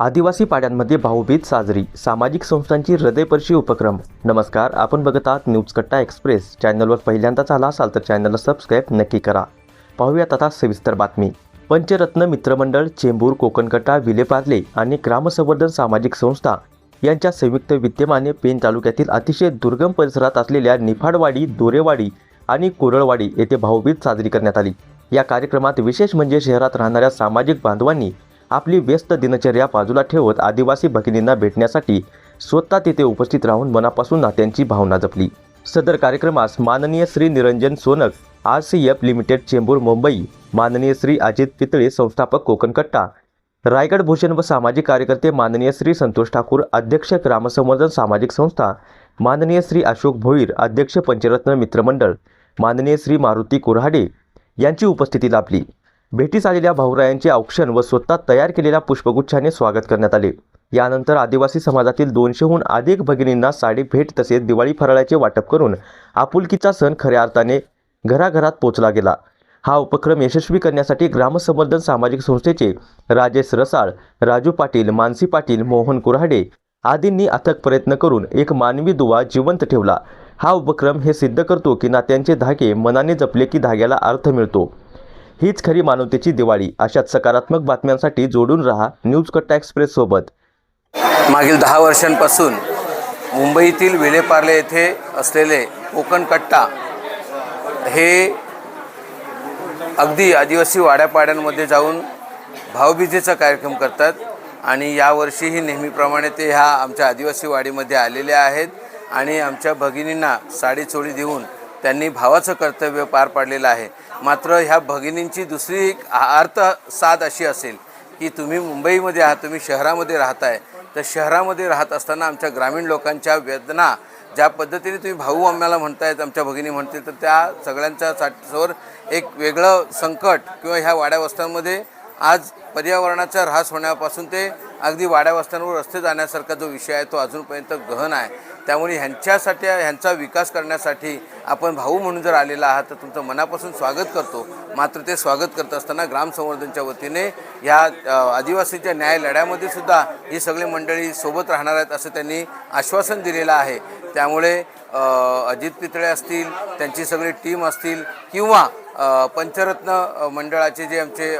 आदिवासी पाड्यांमध्ये भाऊबीज साजरी सामाजिक संस्थांची हृदयपर्शी उपक्रम. नमस्कार आपण बघत आहात न्यूज कट्टा एक्सप्रेस. चॅनलवर पहिल्यांदाच आला असाल तर चॅनलला सबस्क्राईब नक्की करा. पाहूयात आता सविस्तर बातमी. पंचरत्न मित्रमंडळ चेंबूर कोकणकट्टा विलेपार्ले आणि ग्रामसंवर्धन सामाजिक संस्था यांच्या संयुक्त विद्यमाने पेन तालुक्यातील अतिशय दुर्गम परिसरात असलेल्या निफाडवाडी दोरेवाडी आणि कोरळवाडी येथे भाऊबीज साजरी करण्यात आली. या कार्यक्रमात विशेष म्हणजे शहरात राहणाऱ्या सामाजिक बांधवांनी आपली व्यस्त दिनचर्या बाजूला ठेवत आदिवासी भगिनींना भेटण्यासाठी स्वतः तिथे उपस्थित राहून मनापासून नात्यांची भावना जपली. सदर कार्यक्रमास माननीय Shri Niranjan Sonak R C F limited Chembur Mumbai माननीय श्री अजित पितळे संस्थापक कोकणकट्टा रायगड भूषण व सामाजिक कार्यकर्ते माननीय श्री संतोष ठाकूर अध्यक्ष ग्रामसंवर्धन सामाजिक संस्था माननीय श्री अशोक भोईर अध्यक्ष पंचरत्न मित्रमंडळ माननीय श्री मारुती कुऱ्हाडे यांची उपस्थिती लाभली. भेटीस आलेल्या भाऊरायांचे औक्षण व स्वतः तयार केलेल्या पुष्पगुच्छाने स्वागत करण्यात आले. यानंतर आदिवासी समाजातील दोनशेहून अधिक भगिनींना साडी भेट तसेच दिवाळी फराळाचे वाटप करून आपुलकीचा सण खऱ्या अर्थाने घराघरात पोचला गेला. हा उपक्रम यशस्वी करण्यासाठी ग्रामसंवर्धन सामाजिक संस्थेचे राजेश रसाळ राजू पाटील मानसी पाटील मोहन कुऱ्हाडे आदींनी अथक प्रयत्न करून एक मानवी दुवा जिवंत ठेवला. हा उपक्रम हे सिद्ध करतो की नात्यांचे धागे मनाने जपले की धाग्याला अर्थ मिळतो. हीच खरी मानवतेची दिवाळी. अशाच सकारात्मक बातम्यांसाठी जोडून रहा न्यूज कट्टा एक्सप्रेस सोबत. मागील दहा वर्षांपासून मुंबईतील विलेपार्ले येथे असलेले कोकण कट्टा हे अगदी आदिवासी वाड्यापाड्यांमध्ये जाऊन भावबीजेचा कार्यक्रम करतात आणि यावर्षीही नेहमीप्रमाणे ते ह्या आमच्या आदिवासी वाडीमध्ये आलेले आहेत आणि आमच्या भगिनींना साडी चोळी देऊन त्यांनी भावाचं कर्तव्य पार पाडलेलं आहे. मात्र ह्या भगिनींची दुसरी एक अर्थ साध अशी असेल की तुम्ही मुंबईमध्ये आहात तुम्ही शहरामध्ये राहताय. तर शहरामध्ये राहत असताना आमच्या ग्रामीण लोकांच्या वेदना ज्या पद्धतीने तुम्ही भाऊ आम्हाला म्हणतायत आमच्या भगिनी म्हणतील तर त्या सगळ्यांच्या साठीवर एक वेगळं संकट किंवा ह्या वाड्या वस्त्यांमध्ये आज पर्यावरणाचा ऱ्हास होण्यापासून ते अगदी वाड्या वस्त्यांवर रस्ते जाण्यासारखा जो विषय आहे तो अजूनपर्यंत गहन आहे. त्यामुळे ह्यांच्यासाठी ह्यांचा विकास करण्यासाठी आपण भाऊ म्हणून जर आलेला आहात तर तुमचं मनापासून स्वागत करतो. मात्र ते स्वागत करत असताना ग्रामसंवर्धनच्या वतीने ह्या आदिवासीच्या न्याय लढ्यामध्ये सुद्धा ही सगळी मंडळी सोबत राहणार आहेत असं त्यांनी आश्वासन दिलेलं आहे. त्यामुळे अजित पितळे असतील त्यांची सगळी टीम असतील किंवा पंचरत्न मंडळाचे जे आमचे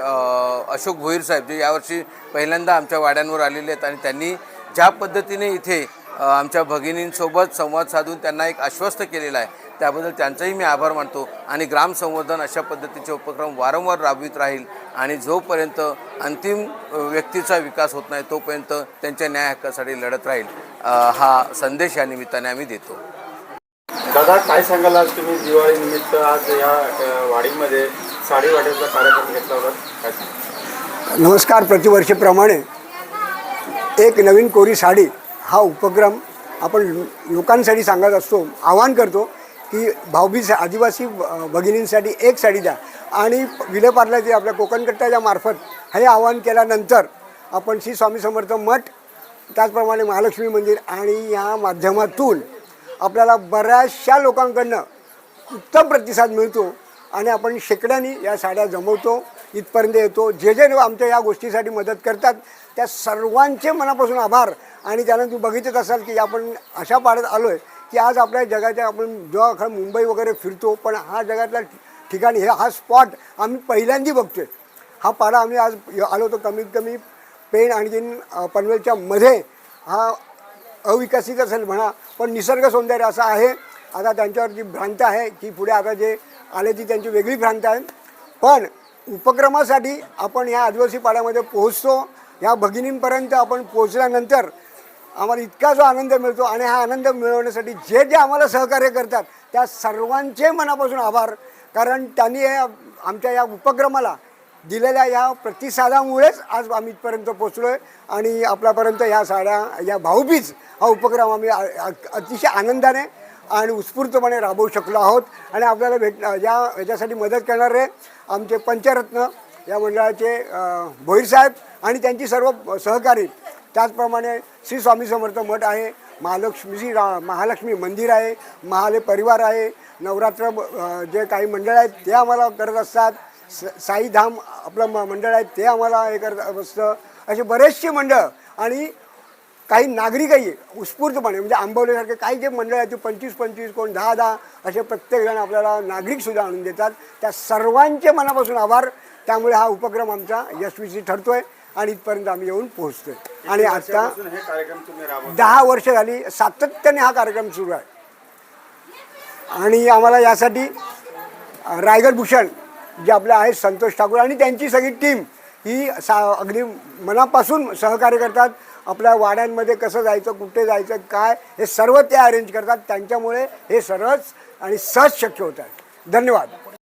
अशोक भोईर साहेब जे यावर्षी पहिल्यांदा आमच्या वाड्यांवर आलेले आहेत आणि त्यांनी ज्या पद्धतीने इथे आमच्या भगिनींसोबत संवाद साधून त्यांना एक आश्वस्त केलेला आहे. त्याबद्दल त्यांचाही मी आभार मानतो आणि ग्राम संवर्धन अशा पद्धतीचे उपक्रम वारंवार राबवित राहील आणि जोपर्यंत अंतिम व्यक्तीचा विकास होत नाही तोपर्यंत त्यांच्या न्याय हक्कासाठी लढत राहील हा संदेश या निमित्ताने आम्ही देतो. दादा काय सांगाल आज तुम्ही दिवाळी निमित्त? आज या वाडीमध्ये साडी वाट्याचा कार्यक्रम घेतला होता? नमस्कार प्रतिवर्षीप्रमाणे एक नवीन कोरी साडी हा उपक्रम आपण लोकांसाठी सांगत असतो आवाहन करतो की भाऊबीज आदिवासी ब- भगिनींसाठी एक साडी द्या. आणि विलेपार्ल्याचे आपल्या कोकणकट्ट्याच्या मार्फत हे आवाहन केल्यानंतर आपण श्री स्वामी समर्थ मठ त्याचप्रमाणे महालक्ष्मी मंदिर आणि या माध्यमातून आपल्याला बऱ्याचशा लोकांकडनं उत्तम प्रतिसाद मिळतो. आणि आपण शेकड्यानी या साड्या जमवतो इथपर्यंत येतो. जे जे आमच्या या गोष्टीसाठी मदत करतात त्या सर्वांचे मनापासून आभार. आणि त्यानं तू बघितच असाल की आपण अशा पाड्यात आलो आहे की आज आपल्या जगाच्या आपण जेव्हा खरं मुंबई वगैरे फिरतो पण हा जगातला ठिकाणी हे हा स्पॉट आम्ही पहिल्यांदा बघतोय. हा पाडा आम्ही आज आलो होतो कमीत कमी पेण आणखीन पनवेलच्या मध्ये. हा अविकसित असेल म्हणा पण निसर्ग सौंदर्य असं आहे. आता त्यांच्यावर जी भ्रांत आहे की पुढे आता जे आले ती त्यांची वेगळी भ्रांत आहे. पण उपक्रमासाठी आपण या आदिवासी पाड्यामध्ये पोहोचतो. या भगिनींपर्यंत आपण पोहोचल्यानंतर आम्हाला इतका जो आनंद मिळतो आणि हा आनंद मिळवण्यासाठी जे जे आम्हाला सहकार्य करतात त्या सर्वांचे मनापासून आभार. कारण त्यांनी आमच्या या उपक्रमाला दिलेल्या या प्रतिसादामुळेच आज आम्ही इथपर्यंत पोचलो आहे आणि आपल्यापर्यंत ह्या साड्या या भाऊबीज हा उपक्रम आम्ही अ- अतिशय आनंदाने आणि उत्स्फूर्तपणे राबवू शकलो आहोत. आणि आपल्याला भेट या याच्यासाठी मदत करणारे आमचे पंचरत्न या मंडळाचे भोईरसाहेब आणि त्यांची सर्व सहकारी. त्याचप्रमाणे श्री स्वामी समर्थ मठ आहे महालक्ष्मी श्री रा महालक्ष्मी मंदिर आहे महाले परिवार आहे नवरात्र जे काही मंडळ आहेत ते आम्हाला करत असतात. स साईधाम आपलं म मंडळ आहे ते आम्हाला हे करत असतं. असे बरेचसे मंडळ आणि काही नागरिकही उत्स्फूर्तपणे म्हणजे आंबवल्यासारखे काही जे मंडळ आहेत ते पंचवीस पंचवीस कोण दहा दहा असे प्रत्येकजण आपल्याला नागरिकसुद्धा आणून देतात. त्या सर्वांचे मनापासून आभार. त्यामुळे हा उपक्रम आमचा यशस्वी ठरतो आहे आणि इथपर्यंत आम्ही येऊन पोहोचतोय. आणि आता हे दहा वर्ष झाली सातत्याने हा कार्यक्रम सुरू आहे. आणि आम्हाला यासाठी रायगड भूषण जे आपले आहेत संतोष ठाकूर आणि त्यांची सगळी टीम ही सा अगदी मनापासून सहकार्य करतात. आपल्या वाड्यांमध्ये कसं जायचं कुठे जायचं काय हे सर्व ते अरेंज करतात. त्यांच्यामुळे हे सरळ आणि सहज शक्य होत. आहे धन्यवाद.